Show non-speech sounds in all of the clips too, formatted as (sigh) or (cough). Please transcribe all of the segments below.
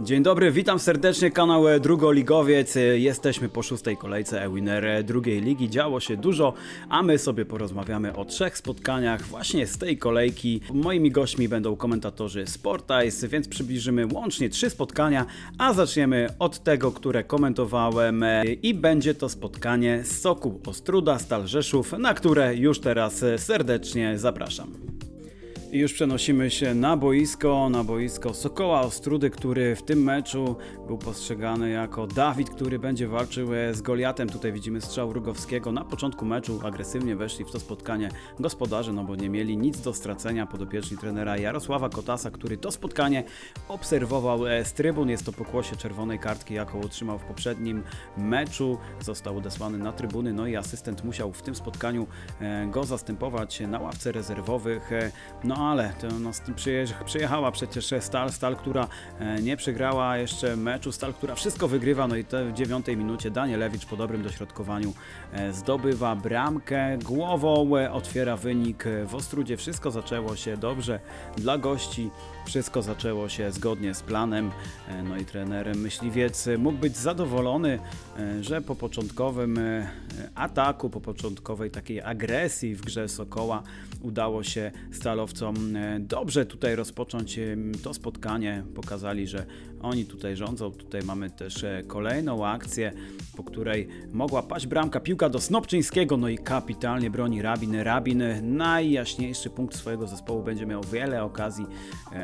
Dzień dobry, witam serdecznie, kanał Drugoligowiec. Jesteśmy po szóstej kolejce e-winner drugiej ligi. Działo się dużo, a my sobie porozmawiamy o trzech spotkaniach właśnie z tej kolejki. Moimi gośćmi będą komentatorzy Sportice, więc przybliżymy łącznie trzy spotkania, a zaczniemy od tego, które komentowałem i będzie to spotkanie z Soku Ostruda Stal Rzeszów, na które już teraz serdecznie zapraszam. I już przenosimy się na boisko, na boisko Sokoła Ostrudy, który w tym meczu był postrzegany jako Dawid, który będzie walczył e, z Goliatem. Tutaj widzimy strzał Rugowskiego. Na początku meczu agresywnie weszli w to spotkanie gospodarze, no bo nie mieli nic do stracenia podopieczni trenera Jarosława Kotasa, który to spotkanie obserwował e, z trybun. Jest to pokłosie czerwonej kartki, jaką otrzymał w poprzednim meczu. Został odesłany na trybuny, no i asystent musiał w tym spotkaniu e, go zastępować na ławce rezerwowych. No ale to no, tym przyjeżdż- przyjechała przecież Stal, Stal, która e, nie przegrała jeszcze meczu, Stal, która wszystko wygrywa, no i te w dziewiątej minucie Danielewicz po dobrym dośrodkowaniu e, zdobywa bramkę. Głową, e, otwiera wynik w Ostrudzie. Wszystko zaczęło się dobrze. Dla gości, wszystko zaczęło się zgodnie z planem, no i trener Myśliwiec mógł być zadowolony, że po początkowym ataku, po początkowej takiej agresji w grze Sokoła udało się stalowcom e, dobrze tutaj rozpocząć e, to spotkanie. Pokazali, że oni tutaj rządzą. Tutaj mamy też e, kolejną akcję, po której mogła paść bramka, piłka do Snopczyńskiego, no i kapitalnie broni Rabin. Rabin najjaśniejszy punkt swojego zespołu będzie miał wiele okazji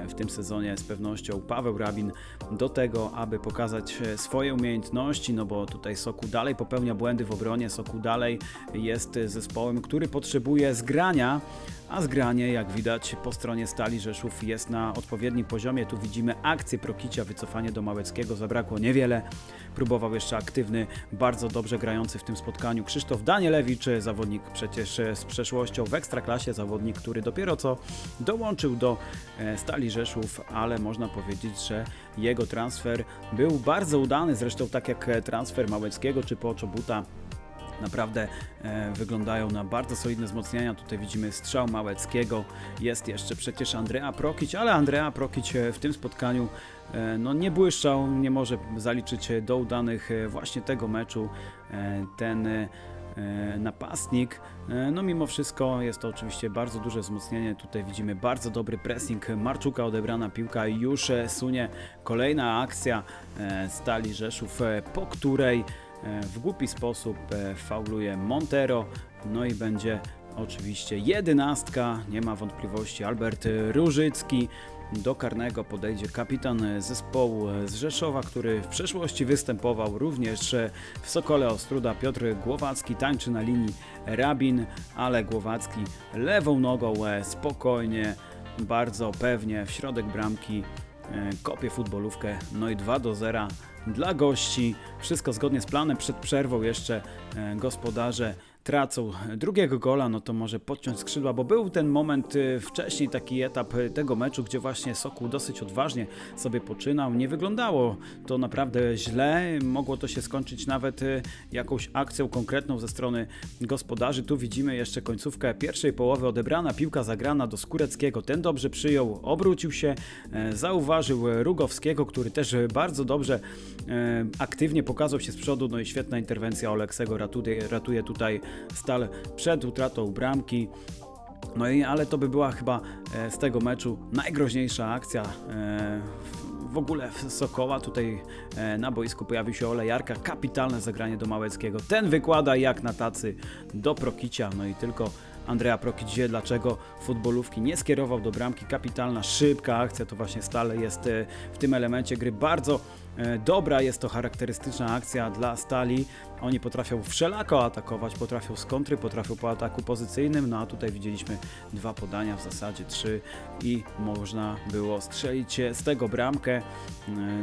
w tym sezonie z pewnością. Paweł Rabin do tego, aby pokazać swoje umiejętności, no bo tutaj Soku dalej popełnia błędy w obronie, Soku dalej jest zespołem, który potrzebuje zgrania, a zgranie, jak widać po stronie Stali Rzeszów jest na odpowiednim poziomie. Tu widzimy akcję Prokicia, wycofanie do Małeckiego, zabrakło niewiele. Próbował jeszcze aktywny, bardzo dobrze grający w tym spotkaniu Krzysztof Danielewicz, zawodnik przecież z przeszłością w Ekstraklasie, zawodnik, który dopiero co dołączył do e, Stali Rzeszów, ale można powiedzieć, że jego transfer był bardzo udany, zresztą tak jak e, transfer Małeckiego czy Poczobuta naprawdę e, wyglądają na bardzo solidne wzmocnienia. Tutaj widzimy strzał Małeckiego, jest jeszcze przecież Andrea Prokić, ale Andrea Prokić e, w tym spotkaniu e, no, nie błyszczał, nie może zaliczyć do udanych e, właśnie tego meczu ten napastnik. No mimo wszystko jest to oczywiście bardzo duże wzmocnienie. Tutaj widzimy bardzo dobry pressing Marczuka, odebrana piłka już sunie kolejna akcja Stali Rzeszów, po której w głupi sposób e, fauluje Montero, no i będzie oczywiście jedenastka, nie ma wątpliwości, Albert Różycki. Do karnego podejdzie kapitan zespołu z Rzeszowa, który w przeszłości występował również w Sokole Ostruda. Piotr Głowacki tańczy na linii Rabin, ale Głowacki lewą nogą e, spokojnie, bardzo pewnie w środek bramki e, kopie futbolówkę. No i 2 do 0 dla gości. Wszystko zgodnie z planem. Przed przerwą jeszcze e, gospodarze tracą drugiego gola, no to może podciąć skrzydła, bo był ten moment y, wcześniej, taki etap y, tego meczu, gdzie właśnie Sokół dosyć odważnie sobie poczynał. Nie wyglądało to naprawdę źle, mogło to się skończyć nawet y, jakąś akcją konkretną ze strony gospodarzy. Tu widzimy jeszcze końcówkę pierwszej połowy, odebrana piłka zagrana do Skóreckiego, ten dobrze przyjął, obrócił się, e, zauważył Rugowskiego, który też bardzo dobrze e, aktywnie pokazał się z przodu, no i świetna interwencja Oleksego. Ratuje, ratuje tutaj Stal przed utratą bramki. No i ale to by była chyba e, z tego meczu najgroźniejsza akcja e, w- ogóle Sokoła. Tutaj e, na boisku pojawił się Olejarka, kapitalne zagranie do Małeckiego. Ten wykłada jak na tacy do Prokicia, no i tylko Andrea Prokic wie dlaczego futbolówki nie skierował do bramki. Kapitalna, szybka akcja, to właśnie stale jest w tym elemencie gry bardzo dobra. Jest to charakterystyczna akcja dla Stali. Oni potrafią wszelako atakować, potrafią z kontry, potrafią po ataku pozycyjnym, no a tutaj widzieliśmy dwa podania, w zasadzie trzy i można było strzelić z tego bramkę. E,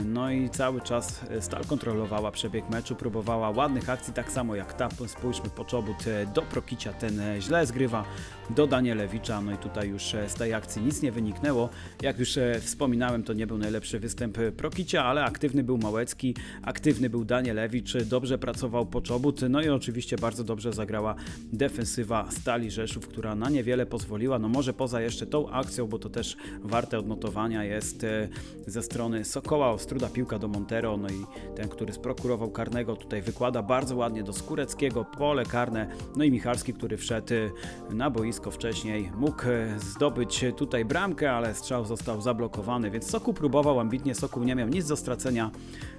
No i cały czas Stal kontrolowała przebieg meczu, próbowała ładnych akcji, tak samo jak ta, spójrzmy Poczobut e, do Prokicia, ten e, źle zgrywa do Danielewicza, no i tutaj już z tej akcji nic nie wyniknęło. Jak już wspominałem, to nie był najlepszy występ Prokicia, ale aktywny był Małecki, aktywny był Danielewicz, dobrze pracował Poczobut, no i oczywiście bardzo dobrze zagrała defensywa Stali Rzeszów, która na niewiele pozwoliła, no może poza jeszcze tą akcją, bo to też warte odnotowania jest e, ze strony Sokoła Ostruda piłka do Montero, no i ten, który sprokurował karnego tutaj wykłada bardzo ładnie do Skóreckiego, pole karne, no i Michalski, który wszedł e, na boisko wcześniej, mógł e, zdobyć tutaj bramkę, ale strzał został zablokowany, więc Sokół próbował ambitnie, Sokół nie miał nic do stracenia,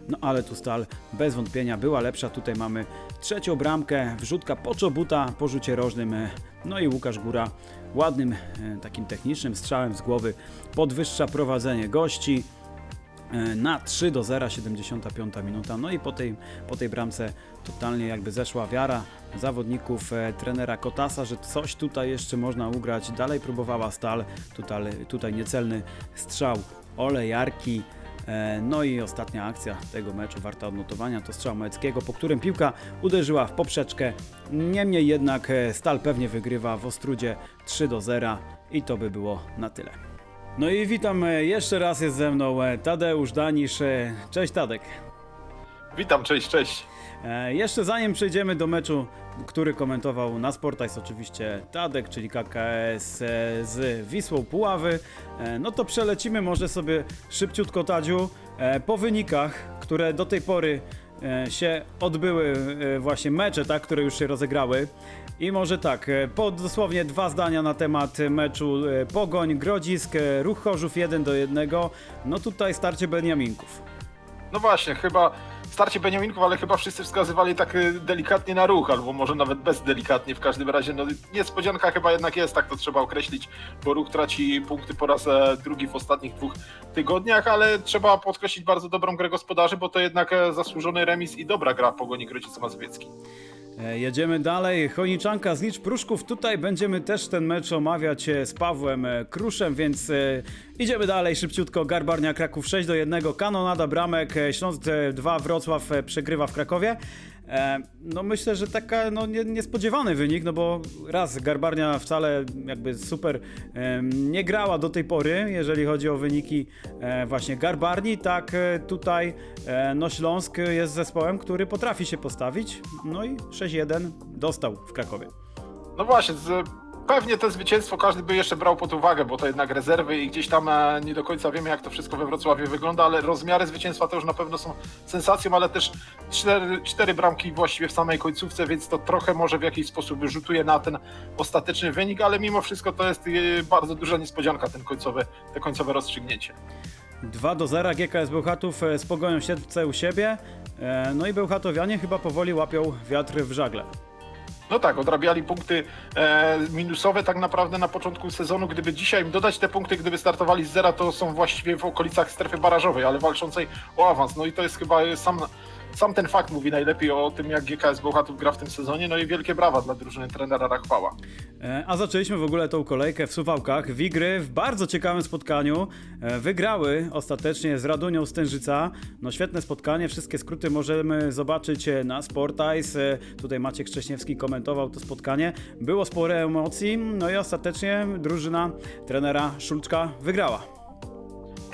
no ale tu Stal bez wątpienia była lepsza, tutaj mamy trzecią bramkę, wrzutka Poczobuta po rzucie rożnym, no i Łukasz Góra ładnym e, takim technicznym strzałem z głowy podwyższa prowadzenie gości e, na 3 do 0, 75 minuta. No i po tej, po tej bramce totalnie jakby zeszła wiara zawodników e, trenera Kotasa, że coś tutaj jeszcze można ugrać. Dalej próbowała Stal, tutaj, tutaj niecelny strzał Olejarki. E, No i ostatnia akcja tego meczu warta odnotowania to strzał Małeckiego, po którym piłka uderzyła w poprzeczkę. Niemniej jednak e, Stal pewnie wygrywa w Ostrudzie 3 do 0 i to by było na tyle. No i witam e, jeszcze raz jest ze mną Tadeusz Danisz. Cześć Tadek. Witam, cześć, cześć. Jeszcze zanim przejdziemy do meczu, który komentował na Sportajs oczywiście Tadek, czyli KKS e, z Wisłą Puławy, e, no to przelecimy może sobie szybciutko Tadziu e, po wynikach, które do tej pory się odbyły, właśnie mecze, tak, które już się rozegrały. I może tak, po dosłownie dwa zdania na temat meczu Pogoń, Grodzisk, Ruch Chorzów 1 do 1. No tutaj starcie Beniaminków. No właśnie, chyba starcie Beniaminków, ale chyba wszyscy wskazywali tak y, delikatnie na ruch, albo może nawet bezdelikatnie. W każdym razie, no niespodzianka chyba jednak jest, tak to trzeba określić, bo ruch traci punkty po raz e, drugi w ostatnich dwóch tygodniach, ale trzeba podkreślić bardzo dobrą grę gospodarzy, bo to jednak e, zasłużony remis i dobra gra Pogoni Grodzice Mazowiecki. E, Jedziemy dalej. Chojniczanka z Licz Pruszków. Tutaj będziemy też ten mecz omawiać e, z Pawłem e, Kruszem, więc idziemy dalej szybciutko. Garbarnia Kraków 6 do 1. Kanonada bramek. Śląsk 2. Wrocław przegrywa w Krakowie. E, No myślę, że taka no, nie, niespodziewany wynik, no bo raz Garbarnia wcale jakby super nie grała do tej pory, jeżeli chodzi o wyniki e, właśnie Garbarni, tak e, tutaj no Śląsk jest zespołem, który potrafi się postawić, no i 6-1 dostał w Krakowie. No właśnie, pewnie to zwycięstwo każdy by jeszcze brał pod uwagę, bo to jednak rezerwy i gdzieś tam e, nie do końca wiemy, jak to wszystko we Wrocławiu wygląda, ale rozmiary zwycięstwa to już na pewno są sensacją, ale też cztery, cztery bramki właściwie w samej końcówce, więc to trochę może w jakiś sposób rzutuje na ten ostateczny wynik, ale mimo wszystko to jest e, bardzo duża niespodzianka, ten końcowy, te końcowe rozstrzygnięcie. 2 do 0 GKS Bełchatów e, z Pogonią Siedlce u siebie, no i Bełchatowianie chyba powoli łapią wiatr w żagle. No tak, odrabiali punkty e, minusowe tak naprawdę na początku sezonu. Gdyby dzisiaj im dodać te punkty, gdyby startowali z zera, to są właściwie w okolicach strefy barażowej, ale walczącej o awans. No i to jest chyba sam, sam ten fakt mówi najlepiej o tym, jak GKS Bełchatów gra w tym sezonie. No i wielkie brawa dla drużyny trenera Rachwała. E, A zaczęliśmy w ogóle tą kolejkę w Suwałkach. Wigry w bardzo ciekawym spotkaniu e, wygrały ostatecznie z Radunią Stężyca. No świetne spotkanie, wszystkie skróty możemy zobaczyć e, na Sportice. Tutaj Maciek Szcześniewski komentował to spotkanie. Było sporo emocji, no i ostatecznie drużyna trenera Szulczka wygrała.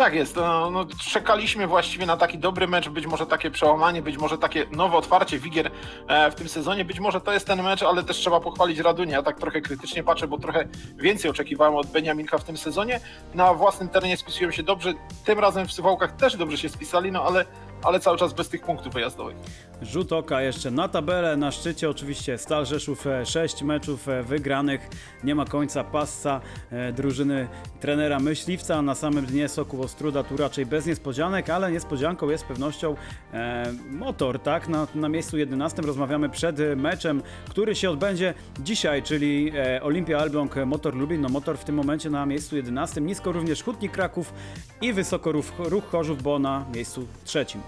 Tak jest, no, no, czekaliśmy właściwie na taki dobry mecz, być może takie przełamanie, być może takie nowe otwarcie Wigier e, w tym sezonie, być może to jest ten mecz, ale też trzeba pochwalić Radunię. Ja tak trochę krytycznie patrzę, bo trochę więcej oczekiwałem od Beniaminka w tym sezonie. Na własnym terenie spisują się dobrze, tym razem w Suwałkach też dobrze się spisali, no ale, ale cały czas bez tych punktów wyjazdowych. Rzut oka jeszcze na tabelę, na szczycie oczywiście Stal Rzeszów, 6 meczów e, wygranych, nie ma końca passa e, drużyny trenera Myśliwca, na samym dnie Soków Ostruda tu raczej bez niespodzianek, ale niespodzianką jest pewnością e, motor, tak, na, na miejscu 11 rozmawiamy przed e, meczem, który się odbędzie dzisiaj, czyli e, Olimpia Elbląg, e, Motor Lublin, no motor w tym momencie na miejscu 11, nisko również Hutnik Kraków i wysoko Ruch Chorzów, bo na miejscu trzecim.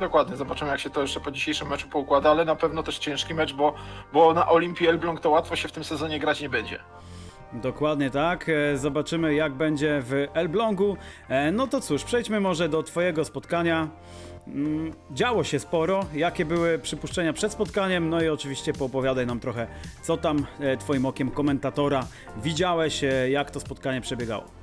Dokładnie, zobaczymy jak się to jeszcze po dzisiejszym meczu poukłada, ale na pewno też ciężki mecz, bo, bo na Olimpii Elbląg to łatwo się w tym sezonie grać nie będzie. Dokładnie tak. E, Zobaczymy, jak będzie w Elblągu. E, No to cóż, przejdźmy może do Twojego spotkania. Mm, Działo się sporo. Jakie były przypuszczenia przed spotkaniem? No i oczywiście poopowiadaj nam trochę, co tam e, Twoim okiem komentatora widziałeś, jak to spotkanie przebiegało.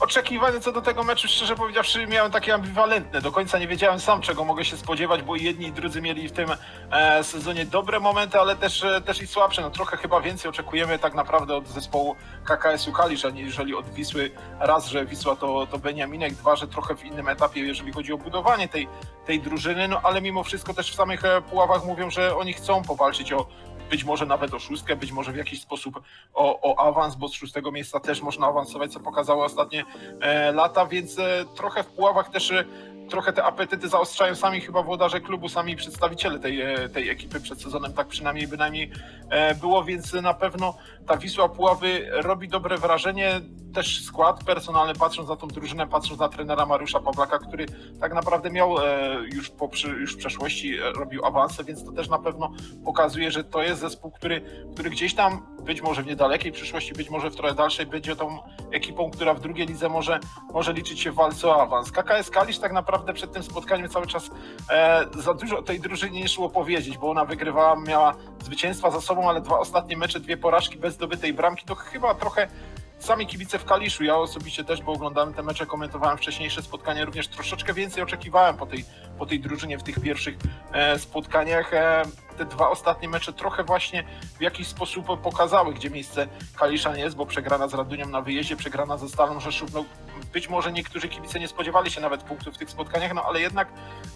Oczekiwania co do tego meczu, szczerze powiedziawszy, miałem takie ambiwalentne. Do końca nie wiedziałem sam, czego mogę się spodziewać, bo i jedni i drudzy mieli w tym e, sezonie dobre momenty, ale też, e, też i słabsze. No, trochę chyba więcej oczekujemy tak naprawdę od zespołu KKS-u Kalisz, aniżeli od Wisły. Raz, że Wisła to, to Beniaminek, dwa, że trochę w innym etapie, jeżeli chodzi o budowanie tej, tej drużyny, no ale mimo wszystko też w samych e, puławach mówią, że oni chcą powalczyć o być może nawet o szóstkę, być może w jakiś sposób o, o awans, bo z szóstego miejsca też można awansować, co pokazały ostatnie e, lata, więc e, trochę w Puławach też e, trochę te apetyty zaostrzają sami chyba włodarze klubu, sami przedstawiciele tej, e, tej ekipy przed sezonem, tak przynajmniej bynajmniej e, było, więc na pewno ta Wisła Puławy robi dobre wrażenie, też skład personalny, patrząc na tą drużynę, patrząc na trenera Mariusza Pawlaka, który tak naprawdę miał e, już, po, już w przeszłości robił awanse, więc to też na pewno pokazuje, że to jest zespół, który, który gdzieś tam, być może w niedalekiej przyszłości, być może w trochę dalszej, będzie tą ekipą, która w drugiej lidze może, może liczyć się w walce o awans. KKS Kalisz tak naprawdę przed tym spotkaniem cały czas e, za dużo o tej drużynie nie szło powiedzieć, bo ona wygrywała, miała zwycięstwa za sobą, ale dwa ostatnie mecze, dwie porażki bez zdobytej bramki, to chyba trochę sami kibice w Kaliszu, ja osobiście też, bo oglądałem te mecze, komentowałem wcześniejsze spotkania, również troszeczkę więcej oczekiwałem po tej, po tej drużynie w tych pierwszych e, spotkaniach. E, te dwa ostatnie mecze trochę właśnie w jakiś sposób pokazały, gdzie miejsce Kaliszan jest, bo przegrana z Radunią na wyjeździe, przegrana ze Stalą Rzeszów, no być może niektórzy kibice nie spodziewali się nawet punktów w tych spotkaniach, no ale jednak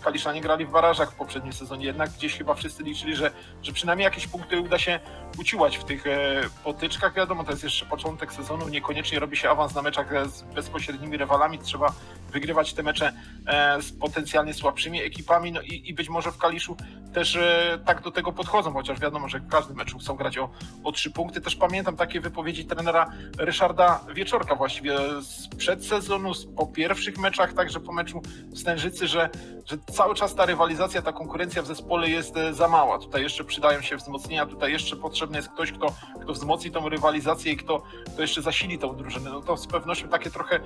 Kaliszanie grali w barażach w poprzednim sezonie, jednak gdzieś chyba wszyscy liczyli, że, że przynajmniej jakieś punkty uda się uciłać w tych e, potyczkach. Wiadomo, to jest jeszcze początek sezonu, niekoniecznie robi się awans na meczach z bezpośrednimi rywalami, trzeba wygrywać te mecze e, z potencjalnie słabszymi ekipami, no i, i być może w Kaliszu też e, tak do tego podchodzą, chociaż wiadomo, że w każdym meczu chcą grać o, o trzy punkty. Też pamiętam takie wypowiedzi trenera Ryszarda Wieczorka właściwie sprzed sezonu, po pierwszych meczach, także po meczu w Stężycy, że, że cały czas ta rywalizacja, ta konkurencja w zespole jest e, za mała. Tutaj jeszcze przydają się wzmocnienia, tutaj jeszcze potrzebny jest ktoś, kto, kto wzmocni tą rywalizację i kto, kto jeszcze zasili tą drużynę. No to z pewnością takie trochę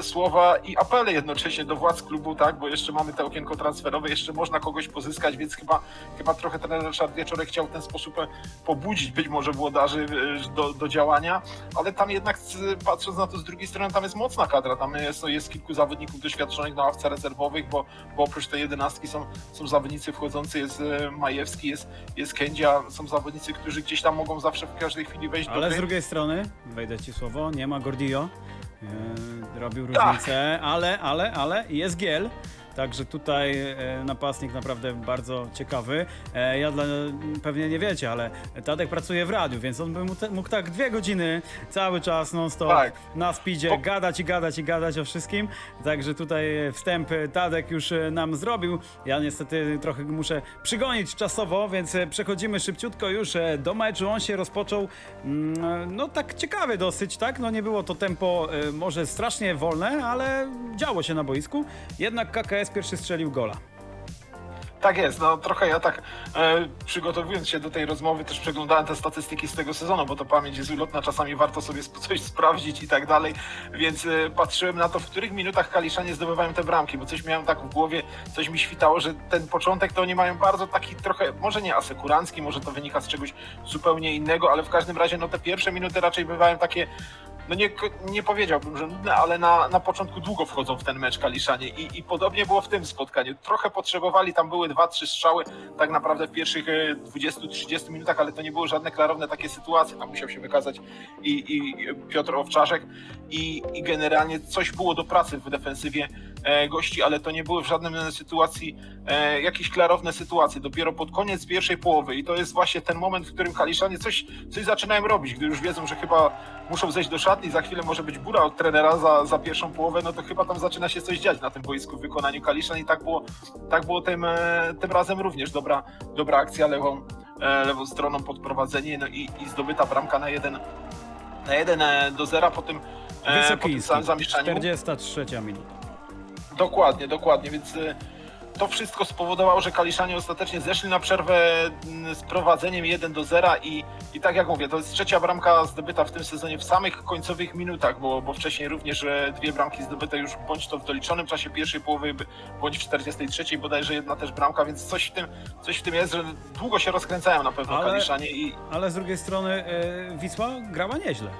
słowa i apele jednocześnie do władz klubu, tak, bo jeszcze mamy te okienko transferowe, jeszcze można kogoś pozyskać, więc chyba, chyba trochę trener Ryszard Wieczorek chciał w ten sposób e, pobudzić być może włodarzy e, do, do działania, ale tam jednak patrząc na to z drugiej strony, tam jest mocna kadra, tam jest, jest kilku zawodników doświadczonych na ławce rezerwowych, bo, bo oprócz tej jedenastki są, są zawodnicy wchodzący, jest e, Majewski, jest, jest Kędzia, są zawodnicy, którzy gdzieś tam mogą zawsze w każdej chwili wejść do Ale z drugiej strony, wejdę ci słowo, nie ma Gordillo. E, robił różnicę, ale, ale, ale jest Giel. Także tutaj e, napastnik naprawdę bardzo ciekawy. E, ja dla, pewnie nie wiecie, ale Tadek pracuje w radiu, więc on by mógł, tak dwie godziny cały czas non stop Tak. na speedzie Bo- gadać i gadać i gadać o wszystkim. Także tutaj wstęp Tadek już e, nam zrobił. Ja niestety trochę muszę przygonić czasowo, więc e, przechodzimy szybciutko już e, do meczu. On się rozpoczął mm, no tak ciekawy dosyć, tak? No nie było to tempo e, może strasznie wolne, ale działo się na boisku. Jednak KKS pierwszy strzelił gola. Tak jest, no trochę ja tak e, przygotowując się do tej rozmowy też przeglądałem te statystyki z tego sezonu, bo to pamięć jest ulotna, czasami warto sobie coś sprawdzić i tak dalej, więc e, patrzyłem na to, w których minutach Kaliszanie zdobywają te bramki, bo coś miałem tak w głowie, coś mi świtało, że ten początek to oni mają bardzo taki trochę, może nie asekurancki, może to wynika z czegoś zupełnie innego, ale w każdym razie no te pierwsze minuty raczej bywają takie no nie, nie powiedziałbym, że nudne, ale na, na początku długo wchodzą w ten mecz Kaliszanie I, i podobnie było w tym spotkaniu. Trochę potrzebowali, tam były dwa, trzy strzały tak naprawdę w pierwszych e, 20-30 minutach, ale to nie były żadne klarowne takie sytuacje. Tam musiał się wykazać i, i Piotr Owczarzek i, i generalnie coś było do pracy w defensywie e, gości, ale to nie były w żadnym sytuacji e, jakieś klarowne sytuacje. Dopiero pod koniec pierwszej połowy i to jest właśnie ten moment, w którym Kaliszanie coś, coś zaczynają robić, gdy już wiedzą, że chyba muszą zejść do szatni, za chwilę może być bura od trenera za, za pierwszą połowę, no to chyba tam zaczyna się coś dziać na tym boisku w wykonaniu Kaliszan i tak było, tak było tym, e, tym razem również. Dobra, dobra akcja lewą, e, lewą stroną podprowadzenie no i, i zdobyta bramka na jeden, na jeden e, do zera po tym, e, po tym Wysokiński, samym zamieszczaniu. 43 minuta. Dokładnie, dokładnie, więc y, to wszystko spowodowało, że Kaliszanie ostatecznie zeszli na przerwę mm, z prowadzeniem 1 do 0 i, i tak jak mówię, to jest trzecia bramka zdobyta w tym sezonie w samych końcowych minutach, bo, bo wcześniej również e, dwie bramki zdobyte już bądź to w doliczonym czasie pierwszej połowy, bądź w 43 bodajże jedna też bramka, więc coś w tym, coś w tym jest, że długo się rozkręcają na pewno Ale- Kaliszanie i, Ale z drugiej strony e, Wisła grała nieźle.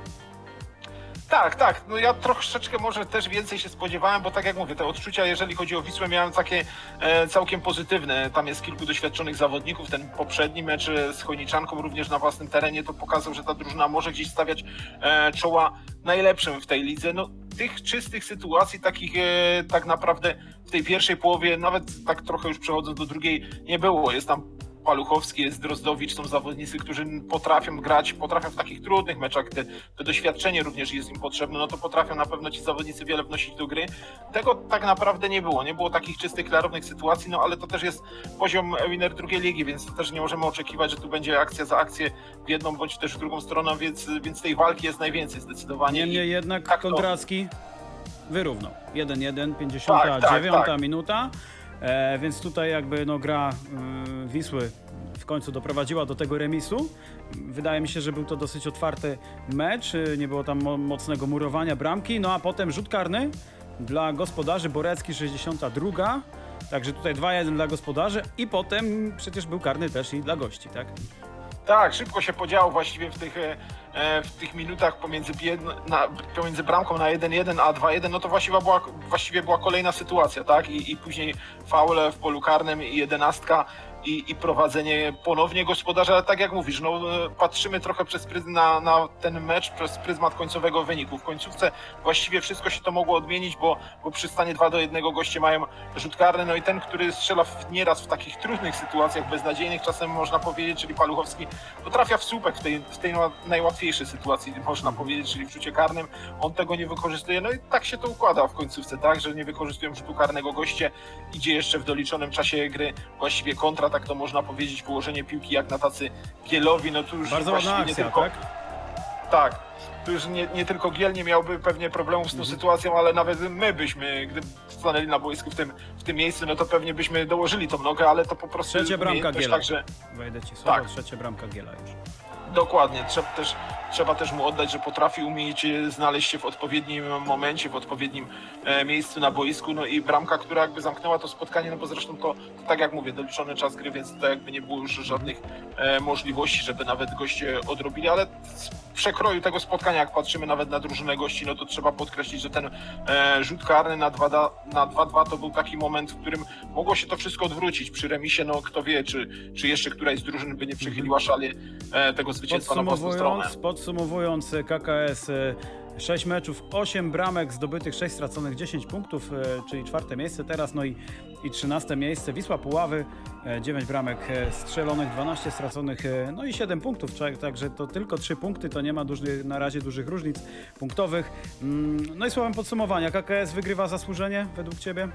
Tak, tak. No ja troszeczkę może też więcej się spodziewałem, bo tak jak mówię, te odczucia, jeżeli chodzi o Wisłę, miałem takie e, całkiem pozytywne. Tam jest kilku doświadczonych zawodników. Ten poprzedni mecz e, z Chojniczanką również na własnym terenie to pokazał, że ta drużyna może gdzieś stawiać e, czoła najlepszym w tej lidze. No tych czystych sytuacji, takich e, tak naprawdę w tej pierwszej połowie, nawet tak trochę już przechodząc do drugiej, nie było. Jest tam Paluchowski, jest Drozdowicz, są zawodnicy, którzy potrafią grać, potrafią w takich trudnych meczach, gdy to doświadczenie również jest im potrzebne, no to potrafią na pewno ci zawodnicy wiele wnosić do gry. Tego tak naprawdę nie było, nie było takich czystych, klarownych sytuacji, no ale to też jest poziom winner drugiej ligi, więc też nie możemy oczekiwać, że tu będzie akcja za akcję w jedną bądź też w drugą stronę, więc, więc tej walki jest najwięcej zdecydowanie. Niemniej jednak tak Kondracki wyrównał. 1-1, 59 Tak, tak, tak. minuta. E, więc tutaj jakby no, gra y, Wisły w końcu doprowadziła do tego remisu. Wydaje mi się, że był to dosyć otwarty mecz. y, Nie było tam mo- mocnego murowania bramki. No a potem rzut karny dla gospodarzy. Borecki 62. Także tutaj 2-1 dla gospodarzy i potem przecież był karny też i dla gości, tak? Tak, szybko się podziało właściwie w tych, e, w tych minutach pomiędzy, na, pomiędzy bramką na 1-1 a 2-1, no to właściwie była, właściwie była kolejna sytuacja, tak? I, i później faule w polu karnym i jedenastka i, i prowadzenie ponownie gospodarza, ale tak jak mówisz, no e, patrzymy trochę przez na, na ten mecz przez pryzmat końcowego wyniku. W końcówce właściwie wszystko się to mogło odmienić, bo, bo przy stanie 2 do 1 goście mają rzut karny, no i ten, który strzela w, nieraz w takich trudnych sytuacjach, beznadziejnych czasem można powiedzieć, czyli Paluchowski, to trafia w słupek w tej, w tej na- najłatwiejszej sytuacji, można powiedzieć, czyli w rzucie karnym. On tego nie wykorzystuje, no i tak się to układa w końcówce, tak, że nie wykorzystują rzutu karnego goście, idzie jeszcze w doliczonym czasie gry właściwie kontra, tak to można powiedzieć, położenie piłki jak na tacy Gielowi, no tu już Bardzo właściwie nie akcja, tylko, tak? tak. Tu już nie, nie tylko Giel nie miałby pewnie problemów z tą Mhm. sytuacją, ale nawet my byśmy, gdyby stanęli na boisku w tym, w tym miejscu, no to pewnie byśmy dołożyli tą nogę, ale to po prostu Trzecia bramka umiejętność, Giela. Także Wejdę ci słowo, Tak. trzecia bramka Giela już. Dokładnie, trzeba też, trzeba też mu oddać, że potrafi umieć e, znaleźć się w odpowiednim momencie, w odpowiednim e, miejscu na boisku, no i bramka, która jakby zamknęła to spotkanie, no bo zresztą to, to tak jak mówię, doliczony czas gry, więc to jakby nie było już żadnych e, możliwości, żeby nawet goście odrobili, ale przekroju tego spotkania, jak patrzymy nawet na drużynę gości, no to trzeba podkreślić, że ten e, rzut karny na 2-2 na 2-2 to był taki moment, w którym mogło się to wszystko odwrócić. Przy remisie, no kto wie, czy, czy jeszcze któraś z drużyn by nie przechyliła szali e, tego zwycięstwa na własną stronę. Podsumowując, podsumowując e, KKS 6 meczów, 8 bramek zdobytych, 6 straconych, 10 punktów, e, czyli czwarte miejsce teraz, no i, i 13 miejsce. Wisła Puławy, 9 bramek e, strzelonych, 12 straconych, e, no i 7 punktów, także to tylko 3 punkty, to nie ma dużych, na razie dużych różnic punktowych. Mm, No i słowem podsumowania, KKS wygrywa zasłużenie według Ciebie?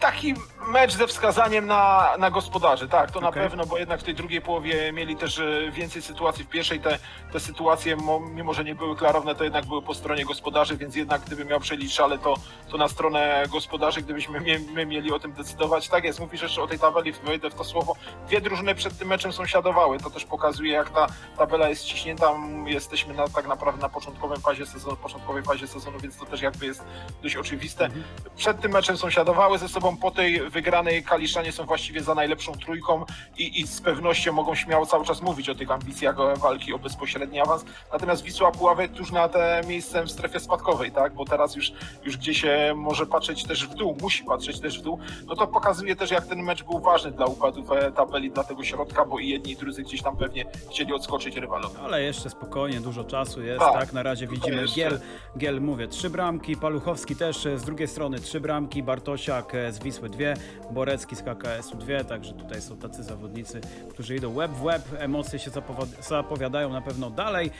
Taki mecz ze wskazaniem na, na gospodarzy, tak, to na Okej. pewno, bo jednak w tej drugiej połowie mieli też e, więcej sytuacji. W pierwszej te, te sytuacje, mo- mimo że nie były klarowne, to jednak były po stronie gospodarzy, więc jednak gdybym miał przeliczyć szale, to, to na stronę gospodarzy, gdybyśmy mie- my mieli o tym decydować. Tak jest, mówisz jeszcze o tej tabeli, wejdę w to słowo. Dwie drużyny przed tym meczem sąsiadowały, to też pokazuje, jak ta tabela jest ściśnięta. Jesteśmy na, tak naprawdę na początkowej fazie sezonu, początkowej fazie sezonu, więc to też jakby jest dość oczywiste przed tym meczem sąsiadowały ze sobą, po tej wygranej Kaliszanie są właściwie za najlepszą trójką i, i z pewnością mogą śmiało cały czas mówić o tych ambicjach walki o bezpośredni awans. Natomiast Wisła Puławy tuż na te miejsce w strefie spadkowej, tak? Bo teraz już, już gdzie się może patrzeć też w dół, musi patrzeć też w dół, no to pokazuje też jak ten mecz był ważny dla układów e, tabeli, dla tego środka, bo i jedni i drudzy gdzieś tam pewnie chcieli odskoczyć rywalom. Ale jeszcze spokojnie, dużo czasu jest, tak? Tak. Na razie widzimy jeszcze. Giel, Giel, mówię, trzy bramki, Paluchowski też e, z drugiej strony trzy bramki, Bartosiak e, z Wisły dwie, Borecki z KKS-u dwie, także tutaj są tacy zawodnicy, którzy idą łeb w łeb, emocje się zapowiadają na pewno dalej,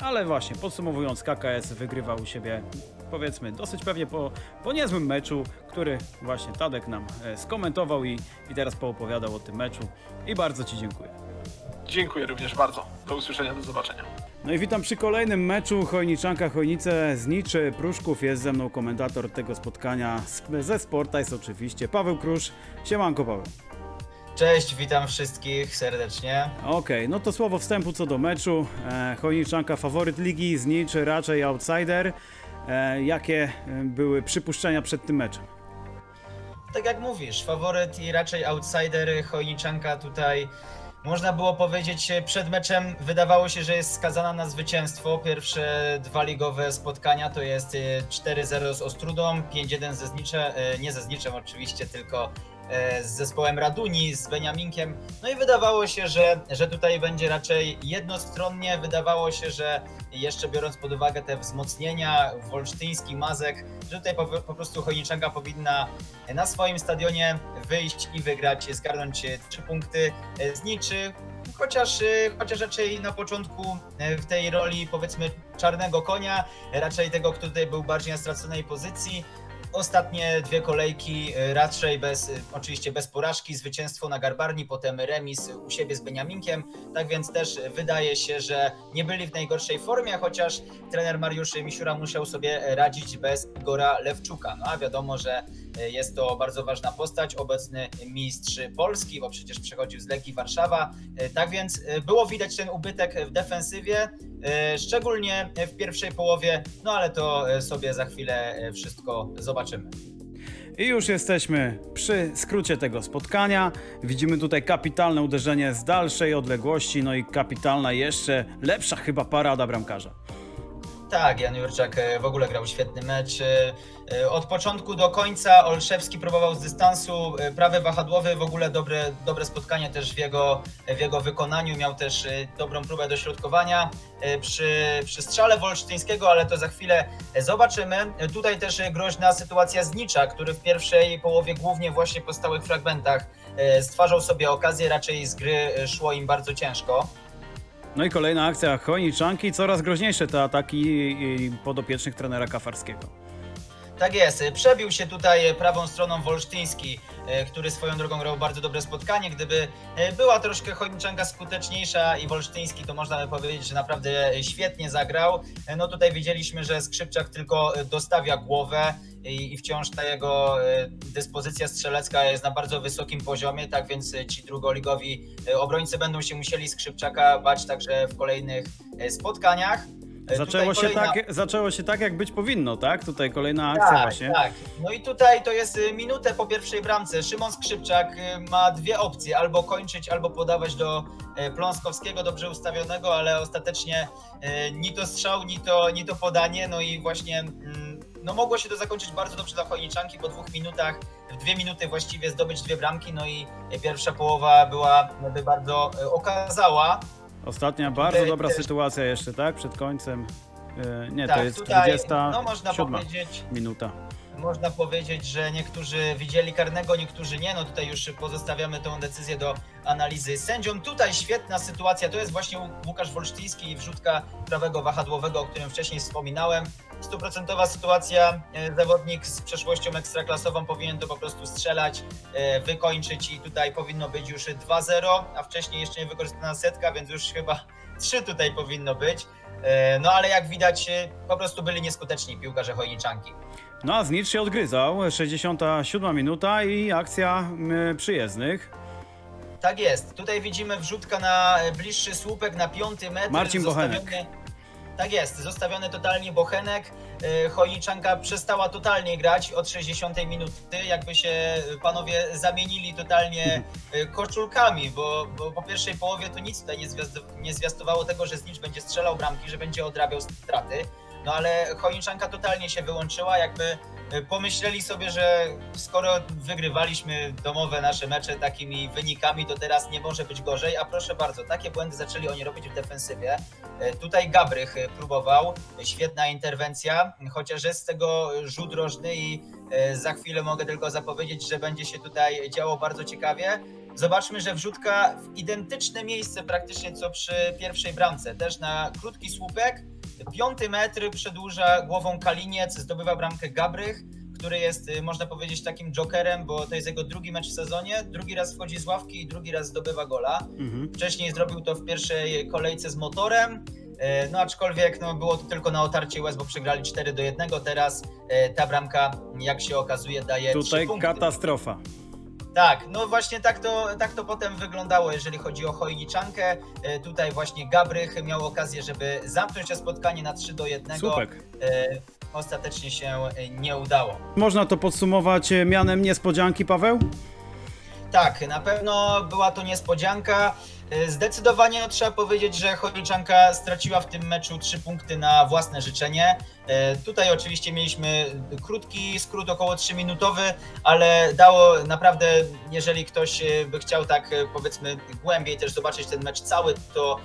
ale właśnie, podsumowując, KKS wygrywa u siebie powiedzmy dosyć pewnie po, po niezłym meczu, który właśnie Tadek nam e, skomentował i, i teraz poopowiadał o tym meczu i bardzo Ci dziękuję. Dziękuję również bardzo. Do usłyszenia, do zobaczenia. No i witam przy kolejnym meczu Chojniczanka Chojnice z Niczy Pruszków. Jest ze mną komentator tego spotkania ze Sporta jest oczywiście Paweł Krusz. Siemanko Paweł. Cześć, witam wszystkich serdecznie. Okej, no to słowo wstępu co do meczu. E, Chojniczanka faworyt ligi, z Niczy raczej outsider. E, jakie e, były przypuszczenia przed tym meczem? Tak jak mówisz, faworyt i raczej outsider Chojniczanka tutaj można było powiedzieć, e, przed meczem wydawało się, że jest skazana na zwycięstwo. Pierwsze dwa ligowe spotkania to jest e, 4-0 z Ostrudą, 5-1 ze Zniczem, e, nie ze Zniczem oczywiście, tylko e, z zespołem Raduni, z Beniaminkiem. No i wydawało się, że, że tutaj będzie raczej jednostronnie. Wydawało się, że jeszcze biorąc pod uwagę te wzmocnienia, Wolsztyński, Mazek, że tutaj po, po prostu Chojniczanka powinna na swoim stadionie wyjść i wygrać, zgarnąć e, trzy punkty e, z niczy. Chociaż, e, chociaż raczej na początku e, w tej roli powiedzmy czarnego konia, raczej tego, kto tutaj był bardziej na straconej pozycji. Ostatnie dwie kolejki e, raczej bez, e, oczywiście bez porażki, zwycięstwo na Garbarni, potem remis u siebie z Beniaminkiem, tak więc też wydaje się, że nie byli w najgorszej formie, chociaż trener Mariusz Misiura musiał sobie radzić bez Igora Lewczuka. No a wiadomo, że e, jest to bardzo ważna postać, obecny mistrz Polski, bo przecież przechodził z Legii Warszawa. Tak więc było widać ten ubytek w defensywie, szczególnie w pierwszej połowie, no ale to e, sobie za chwilę e, wszystko zobaczymy. I już jesteśmy przy skrócie tego spotkania. Widzimy tutaj kapitalne uderzenie z dalszej odległości, no i kapitalna jeszcze lepsza chyba parada bramkarza. Tak, Jan Jurczak e, w ogóle grał świetny mecz. E, e, Od początku do końca Olszewski próbował z dystansu, prawy wahadłowy, w ogóle dobre, dobre spotkanie też w jego, w jego wykonaniu. Miał też dobrą próbę dośrodkowania przy, przy strzale Wolsztyńskiego, ale to za chwilę zobaczymy. Tutaj też groźna sytuacja Znicza, który w pierwszej połowie głównie właśnie po stałych fragmentach stwarzał sobie okazję, raczej z gry szło im bardzo ciężko. No i kolejna akcja Chojniczanki, coraz groźniejsze te ataki podopiecznych trenera Kafarskiego. Tak jest, przebił się tutaj prawą stroną Wolsztyński, e, który swoją drogą grał bardzo dobre spotkanie. Gdyby e, była troszkę Chojniczanka skuteczniejsza i Wolsztyński, to można by powiedzieć, że naprawdę świetnie zagrał. E, No tutaj widzieliśmy, że Skrzypczak tylko dostawia głowę i, i wciąż ta jego e, dyspozycja strzelecka jest na bardzo wysokim poziomie, tak więc e, ci drugoligowi e, obrońcy będą się musieli Skrzypczaka bać także w kolejnych spotkaniach. Zaczęło się, kolejna- tak, zaczęło się tak, jak być powinno, tak? Tutaj kolejna akcja tak, właśnie. Tak, no i tutaj to jest y, minutę po pierwszej bramce. Szymon Skrzypczak y, ma dwie opcje, albo kończyć, albo podawać do y, Pląskowskiego, dobrze ustawionego, ale ostatecznie y, ni to strzał, ni to, ni to podanie, no i właśnie mm, no mogło się to zakończyć bardzo dobrze dla Chojniczanki, po dwóch minutach, w dwie minuty właściwie zdobyć dwie bramki, no i pierwsza połowa była jakby bardzo y, okazała. Ostatnia bardzo Tutaj dobra też- sytuacja jeszcze, tak? Przed końcem. Yy, nie, tak, to jest tutaj, 27 no można powiedzieć, minuta. Można powiedzieć, że niektórzy widzieli karnego, niektórzy nie. No tutaj już pozostawiamy tą decyzję do analizy sędziom. Tutaj świetna sytuacja. To jest właśnie Łukasz Wolsztyński i wrzutka prawego wahadłowego, o którym wcześniej wspominałem. Stuprocentowa sytuacja. E, Zawodnik z przeszłością ekstraklasową powinien to po prostu strzelać, e, wykończyć i tutaj powinno być już 2-0, a wcześniej jeszcze nie wykorzystana setka, więc już chyba 3 tutaj powinno być. E, No ale jak widać, e, po prostu byli nieskuteczni piłkarze Chojniczanki. No a Znicz się odgryzał. 67 minuta i akcja przyjezdnych. Tak jest. Tutaj widzimy wrzutka na e, bliższy słupek, na piąty metr. Marcin Bochenek. Tak jest, zostawiony totalnie Bochenek. E, Chojniczanka przestała totalnie grać od 60 minuty, jakby się e, panowie zamienili totalnie e, koszulkami, bo, bo po pierwszej połowie to nic tutaj nie, zwiastowało tego, że Znicz będzie strzelał bramki, że będzie odrabiał straty. No ale Chojniczanka totalnie się wyłączyła, jakby pomyśleli sobie, że skoro wygrywaliśmy domowe nasze mecze takimi wynikami, to teraz nie może być gorzej, a proszę bardzo, takie błędy zaczęli oni robić w defensywie. E, Tutaj Gabrych e, próbował, e, świetna interwencja, chociaż jest z tego rzut rożny i e, za chwilę mogę tylko zapowiedzieć, że będzie się tutaj działo bardzo ciekawie. Zobaczmy, że wrzutka w identyczne miejsce praktycznie co przy pierwszej bramce, też na krótki słupek, piąty metr przedłuża głową Kaliniec, zdobywa bramkę Gabrych, który jest, y, można powiedzieć, takim jokerem, bo to jest jego drugi mecz w sezonie. Drugi raz wchodzi z ławki i drugi raz zdobywa gola. Mhm. Wcześniej zrobił to w pierwszej kolejce z motorem. e, No aczkolwiek no, było to tylko na otarcie łez, bo przegrali 4 do 1. Teraz e, ta bramka, jak się okazuje, daje 3 Tutaj punkty. katastrofa. Tak, no właśnie tak to, tak to potem wyglądało, jeżeli chodzi o Chojniczankę. E, Tutaj właśnie Gabrych miał okazję, żeby zamknąć to spotkanie na 3 do 1. Słupek. E, Ostatecznie się e, nie udało. Można to podsumować mianem niespodzianki, Paweł? Tak, na pewno była to niespodzianka. E, Zdecydowanie no, trzeba powiedzieć, że Chojniczanka straciła w tym meczu trzy punkty na własne życzenie. E, Tutaj oczywiście mieliśmy krótki skrót, około 3-minutowy, ale dało naprawdę, jeżeli ktoś e, by chciał tak powiedzmy głębiej też zobaczyć ten mecz cały, to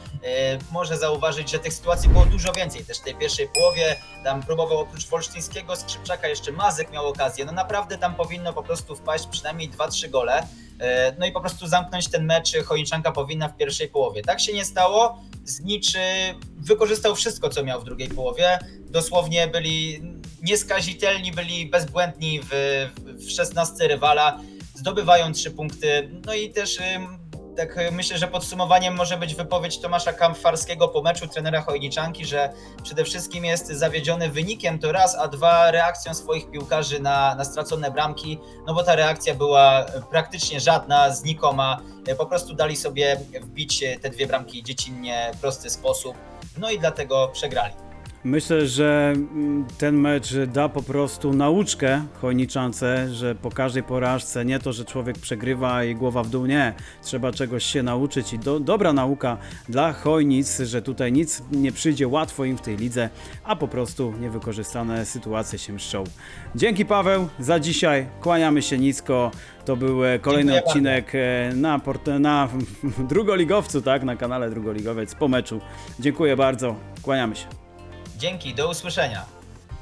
może zauważyć, że tych sytuacji było dużo więcej. Też w tej pierwszej połowie tam próbował oprócz Wolsztyńskiego, Skrzypczaka jeszcze Mazek miał okazję. No naprawdę tam powinno po prostu wpaść przynajmniej 2-3 gole. No i po prostu zamknąć ten mecz Chojniczanka powinna pierwszej połowie. Tak się nie stało. Zniczy wykorzystał wszystko, co miał w drugiej połowie. Dosłownie byli nieskazitelni, byli bezbłędni w, w 16 rywala. Zdobywają trzy punkty. No i też tak myślę, że podsumowaniem może być wypowiedź Tomasza Kamfarskiego po meczu trenera Chojniczanki, że przede wszystkim jest zawiedziony wynikiem to raz, a dwa reakcją swoich piłkarzy na, na stracone bramki, no bo ta reakcja była praktycznie żadna, znikoma. Po prostu dali sobie wbić te dwie bramki dziecinnie w prosty sposób, no i dlatego przegrali. Myślę, że mm, ten mecz da po prostu nauczkę Chojniczance, że po każdej porażce nie to, że człowiek przegrywa i głowa w dół, nie. Trzeba czegoś się nauczyć i do, dobra nauka dla Chojnic, że tutaj nic nie przyjdzie łatwo im w tej lidze, a po prostu niewykorzystane sytuacje się mszczą. Dzięki Paweł za dzisiaj, kłaniamy się nisko. To był e, kolejny Dziękuję odcinek e, na, port- na (laughs) drugoligowcu, tak, na kanale Drugoligowiec po meczu. Dziękuję bardzo, kłaniamy się. Dzięki, do usłyszenia.